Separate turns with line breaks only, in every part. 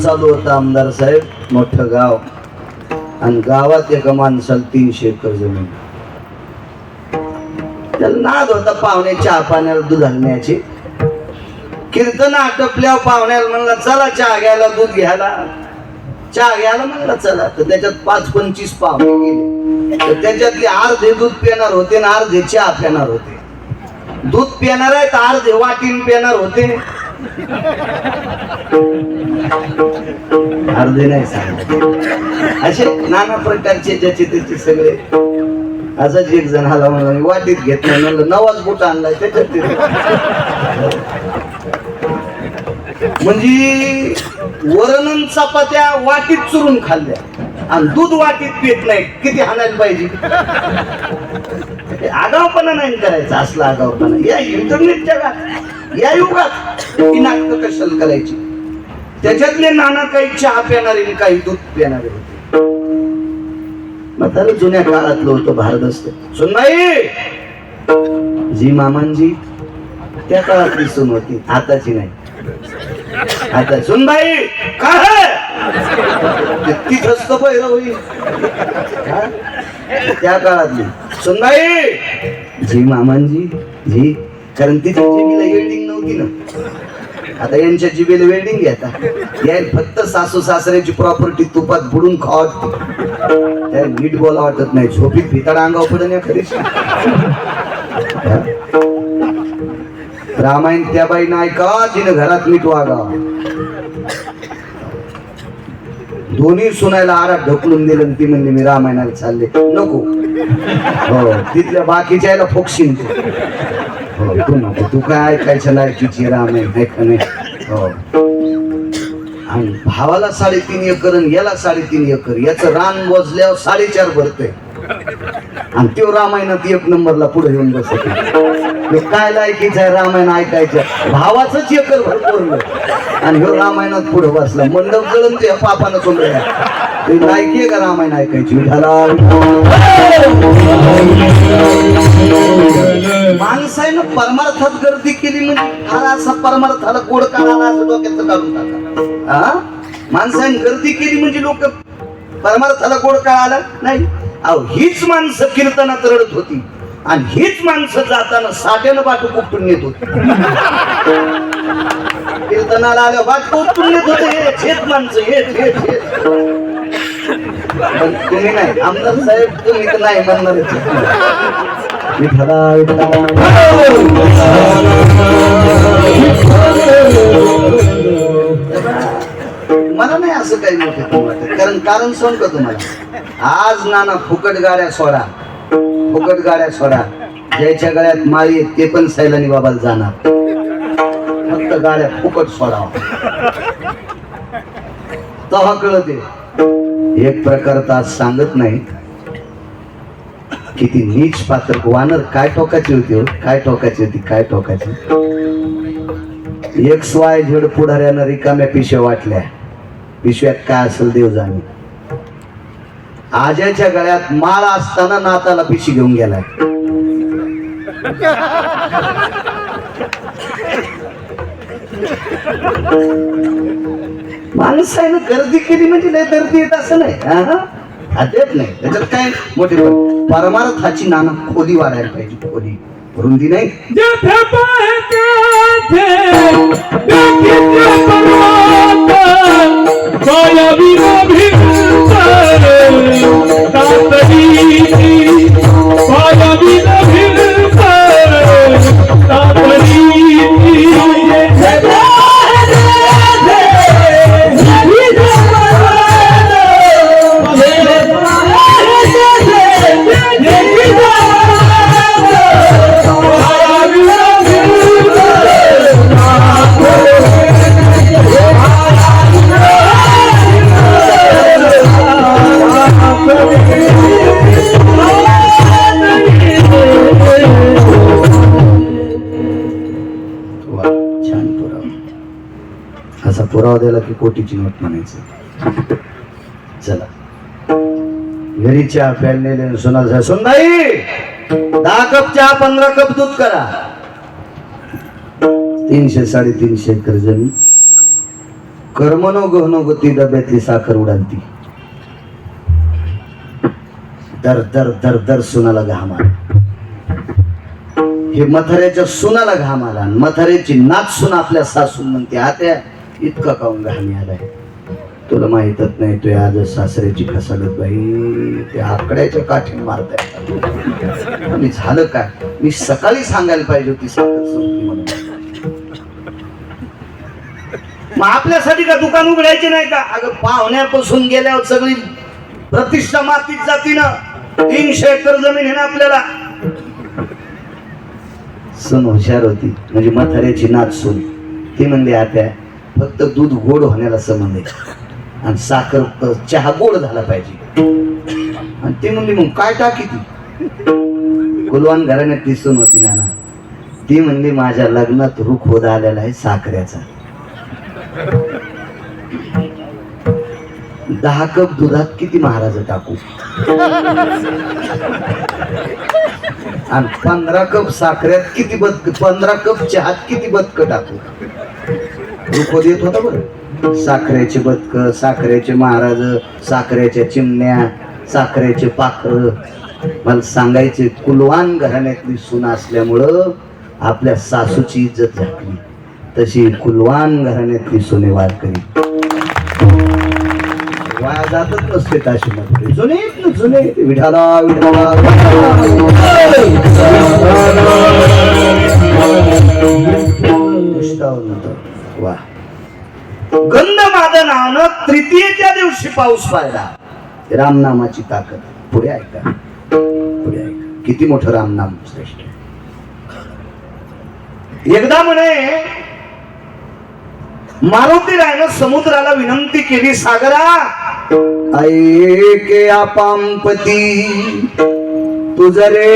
चालू होता आमदार साहेब मोठं गाव. आणि गावात एका माणसाला तीनशे एकर जमीन. त्याला नाद होता पाहुणे चहा पाण्याला दूध घालण्याची कीर्तन आटपल्यावर पाहुण्याला म्हणला चला चहा घ्यायला दूध घ्यायला. चहा घ्यायला म्हणला चला. तर त्याच्यात पाच पंचवीस पाहुणे गेले. तर त्याच्यातले अर्धे दूध पिणार होते आणि अर्धे चहा पिणार होते. दूध पिणार आहेत अर्धे वाटीन पिणार होते. अर्धे नाही सांगत. असे नाना प्रकारचे ज्याचे त्याचे सगळे असाच एक जण आला म्हणून वाटीत घेतला म्हणलं नवाच बुट आणलाय त्याच्यात म्हणजे वरण चपात्या वाटीत चुरून खाल्ल्या. आणि दूध वाटीत पित नाही. किती हाणायला पाहिजे? आगावपणा नाही करायचा असला आगावपणा. या इंटरनेटच्या या युगात ती नाटकं कशाला करायची? त्याच्यातले नाना काही चहा पिणारे काही दूध पिणारे होते. म्हातारं जुन्या काळातलं होतं भारदस्त सुनबाई जी मामांजी त्या काळातली सुन होती. आताची नाही. आता सुनबाई काय तिथंच तर पहिलं होईल. त्या काळातली. सुनबाई जी मामांजी जी कारण तिच्या जिबीला आता यांच्या जिबेला वेल्डिंग घेता या फक्त सासू सासऱ्याची प्रॉपर्टी तुपात बुडून खावत त्या नीट बोला वाटत नाही. झोपीत भिताडा अंगावर पडून या खरीच रामायण त्या बाईनं ऐका तिनं घरात नीट वागा दोन्ही सुनायला आरा ढकलून दिलं आणि ती म्हणली मी रामायणाला चालले. नको. हो तिथल्या बाकीच्या याला फोकशीन हो तू नको तू काय ऐकायचं लायकीची रामायण आहे का नाही. हो. आणि भावाला साडेतीन एकर आणि याला साडेतीन एकर. याचं रान मोजल्यावर साडेचार भरते. आणि तो रामायणात एक नंबरला पुढे येऊन बसत. काय लायकीचं आहे रामायण ऐकायचं भावाचंच एकर भरपूर आणि ह्यो रामायणात पुढे बसला. मंडप जळून ते पापानं सोडलं ते लायकी आहे का रामायण ऐकायची? झाला माणसानं परमार्थात गर्दी केली म्हणजे हा असा परमार्थाला गोड काढाला असं डोक्याचं काढून टाका. हा? माणसाने गर्दी केली म्हणजे लोक परमार्थाला गोड काढायला नाही. अहो हीच माणसं कीर्तनात रडत होती. आणि हीच माणसं जाताना साठ्यानं बाटू कुठून नेत होती. कीर्तनाला आलं बाट कुपटून नेत होते. हेच हेच माणसं हेच हेच हेच पण तुम्ही नाही. आमदार साहेब तुम्ही तर नाही म्हणणार विठला मला नाही असं काही मोठं वाटत. कारण कारण सांग का तुम्हाला. आज नाना फुकट गाड्या सोडा. फुकट गाड्या सोडा. ज्याच्या गळ्यात माळी आहेत ते पण सैलानी बाबाला जाणार. फक्त गाड्या फुकट सोडावा. तेव्हा कळते. एक प्रकार तर आज सांगत नाही किती नीच पात्र वानर काय टोकाची होती हो? काय टोकाची होती? काय टोकाची एक स्वाय झेड पुढाऱ्यानं रिकाम्या पिशव्या वाटल्या. पिशव्यात काय असेल देव जाणे. आज्याच्या गळ्यात माळ असताना नाताला पिशी घेऊन गेलाय. माणसानं गर्दी केली म्हणजे नाही गर्दी येत असं नाही. हा, देत नाही. त्याच्यात काय मोठी परमार्थाची नाना खोली वाढायला पाहिजे खोली. रुंदी नाही द्यायला की कोटीची नोट म्हणायचं. चला. घरीच्या चहा सुना सोनाल सुनबाई दहा कप चहा पंधरा कप दूध करा. तीनशे साडेतीनशे एकर जमीन. कर्मनो गहनो गती डब्यातली साखर उडालती. दर दर दर दर सुनाला घाम आला. हे मथाऱ्याच्या सुनाला घाम आला आणि मथाऱ्याची नाच सुना आपल्या सासून म्हणते आत्या इतका काऊन घाणी आलाय तुला माहीतच नाही तो आज सासऱ्याची खसालत बाई. ते आकड्याच्या काठीन मारताय. आणि झालं काय? मी सकाळी सांगायला पाहिजे होती संपली म्हणून मग आपल्यासाठी का दुकान उघडायचे नाही का? अगं पाहुण्यापासून गेल्यावर सगळी प्रतिष्ठा मातीत जाती ना. तीनशे एकर जमीन आहे ना आपल्याला. सण हुशार होती. म्हणजे म्हाताऱ्याची नाच सून. ती म्हणली आता फक्त दूध गोड होण्याला संबंध आहे. आणि साखर चहा गोड झाला पाहिजे. आणि ती म्हणली मग काय टाकी ती कुलवान घराण्यात दिसून होती नाना ती म्हणली माझ्या लग्नात रुख होत आलेला आहे साखरेचा दहा कप दुधात किती महाराज टाकू? आणि पंधरा कप साखरेत किती बदक पंधरा कप चहात किती बदक टाकू? रुको देत होता बरं. साखरेचे बदक साखरेचे महाराज साखरेच्या चिमण्या साखरेचे पाखर. मला सांगायचे कुलवान घराण्यातली सून असल्यामुळं आपल्या सासूची इज्जत झाली. तशी कुलवान घराण्यातली सुने वारकरी वाया जातच नसते काशीमध्ये जुने जुने विठाला विठाला. वा. गंध मादनानं तृतीयेच्या दिवशी पाऊस पाहिला रामनामाची ताकद पुढे ऐका. पुढे ऐका. किती मोठं रामनाम श्रेष्ठ एकदा म्हणे मारुती रायनं समुद्राला विनंती केली सागरा ऐके आपांपती तुझ रे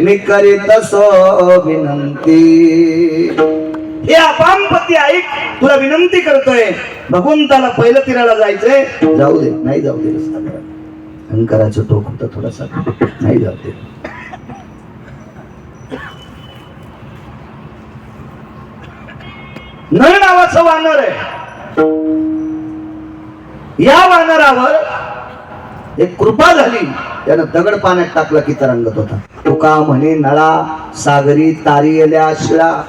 मी करीत सो विनंती. हे अपामपती ऐक तुला विनंती करतोय भगवंताला पहिलं तिराला जायचंय. जाऊ दे नाही जाऊ दे रस्ता टोक होतं थोडासा. नाही जाऊ दे. नळ नावाचं वानर आहे. या वानरावर एक कृपा झाली. त्यानं दगड पाण्यात टाकला की तरंगत होता. तुका म्हणे नळा सागरी तारी आल्या शिळा.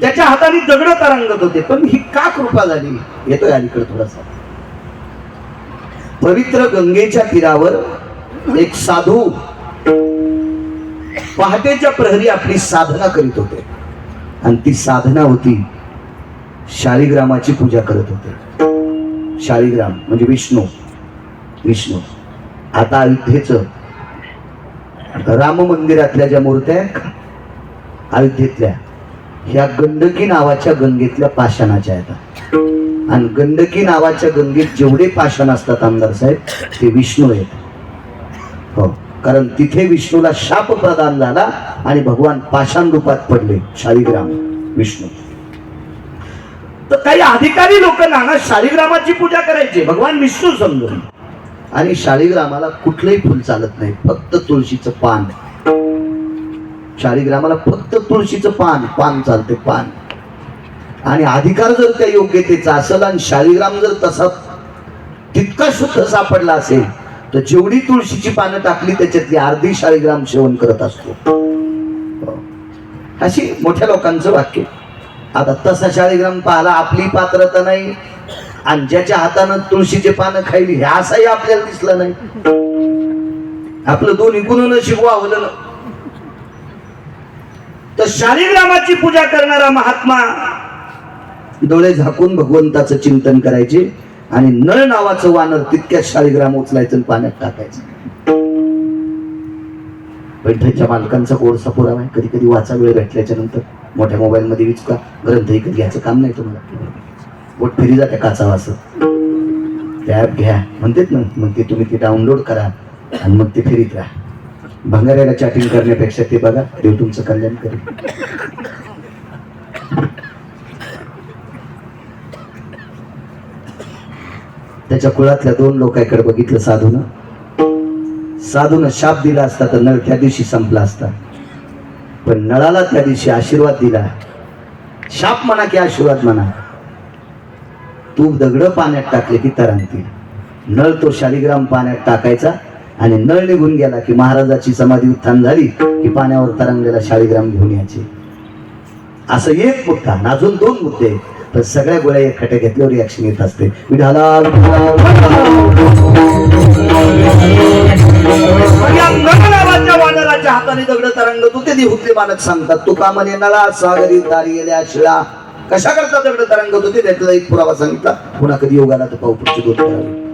त्याच्या हाताने दगड तरंगत होते. पण ही का कृपा झाली? येतोय अलीकडे थोडासा. पवित्र गंगेच्या तीरावर एक साधू पहाटेच्या प्रहरी आपली साधना करीत होते. आणि ती साधना होती शालिग्रामाची पूजा करत होते. शालिग्राम म्हणजे विष्णू. विष्णू. आता अयोध्येच राम मंदिरातल्या ज्या मूर्त्या आहेत अयोध्येतल्या ह्या गंडकी नावाच्या गंगेतल्या पाषाणाच्या आहेत. आणि गंडकी नावाच्या गंगेत जेवढे पाषाण असतात आमदार साहेब ते विष्णू आहेत. हो कारण तिथे विष्णूला शाप प्रदान झाला आणि भगवान पाषाण रूपात पडले शालिग्राम विष्णू. तर काही अधिकारी लोक नाना शालिग्रामाची पूजा करायची. भगवान विष्णू समजून. आणि शालिग्रामाला कुठलंही फुल चालत नाही फक्त तुळशीचं पान. शालिग्रामाला फक्त तुळशीचं पान पान चालते पान. आणि अधिकार जर त्या योग्यतेचा असेल आणि शालिग्राम जर तसा तितका शुद्ध सापडला असेल तर जेवढी तुळशीची पानं टाकली त्याच्यातली अर्धी शालिग्राम सेवन करत असतो. हो. अशी मोठ्या लोकांचं वाक्य. आता तसा शालिग्राम पाहला आपली पात्रता नाही आणि ज्याच्या हातानं तुळशीचे पानं खायली हे असंही आपल्याला दिसलं नाही. आपलं दोन्ही गुण नशीब वावलं ना. तर शालिग्रामाची पूजा करणारा महात्मा डोळे झाकून भगवंताचं चिंतन करायचे आणि नळ नावाचं वानर तितक्याच शालिग्राम उचलायचं आणि पाण्यात टाकायचं. पैठणच्या मालकांचा कोळसा पुरावा आहे. कधी कधी वाचा वेळ भेटल्याच्या नंतर मोठ्या मोबाईल मध्ये विचका. ग्रंथ कधी घ्यायचं काम नाही तुम्हाला. बोट फिरी जाते काचा वाचत ते ॲप घ्या. म्हणतेत ना. मग ते तुम्ही ते डाउनलोड करा. आणि मग ते फिरीत राहा. भंगाऱ्याला चॅटिंग करण्यापेक्षा ते बघा देव तुमचं कल्याण करेल. त्याच्या कुळातल्या दोन लोकांकडे बघितलं साधून. साधून शाप दिला असता तर नळ त्या दिवशी संपला असता. पण नळाला त्या दिवशी आशीर्वाद दिला. शाप म्हणा की आशीर्वाद म्हणा. तू दगड पाण्यात टाकले की तरंगतील. नळ तो शालिग्राम पाण्यात टाकायचा आणि नळ निघून गेला की महाराजाची समाधी उत्थान झाली की पाण्यावर तरंगलेला शाळीग्राम घेऊन यायचे. असं एक मुद्दा अजून दोन मुद्दे पण सगळ्या गोळ्या एकट्या घेतल्यावर रिॲक्शन येत असते. वानराच्या हाताने दगड तरंगत होते ते हुतले मालक सांगतात तू कामने नला सागरी तारी गेल्या शिळा? कशा करता दगड तरंगत? होते त्यातला एक पुरावा सांगितला. पुन्हा कधी योगाला तर पाऊ पुढची दोन करावी.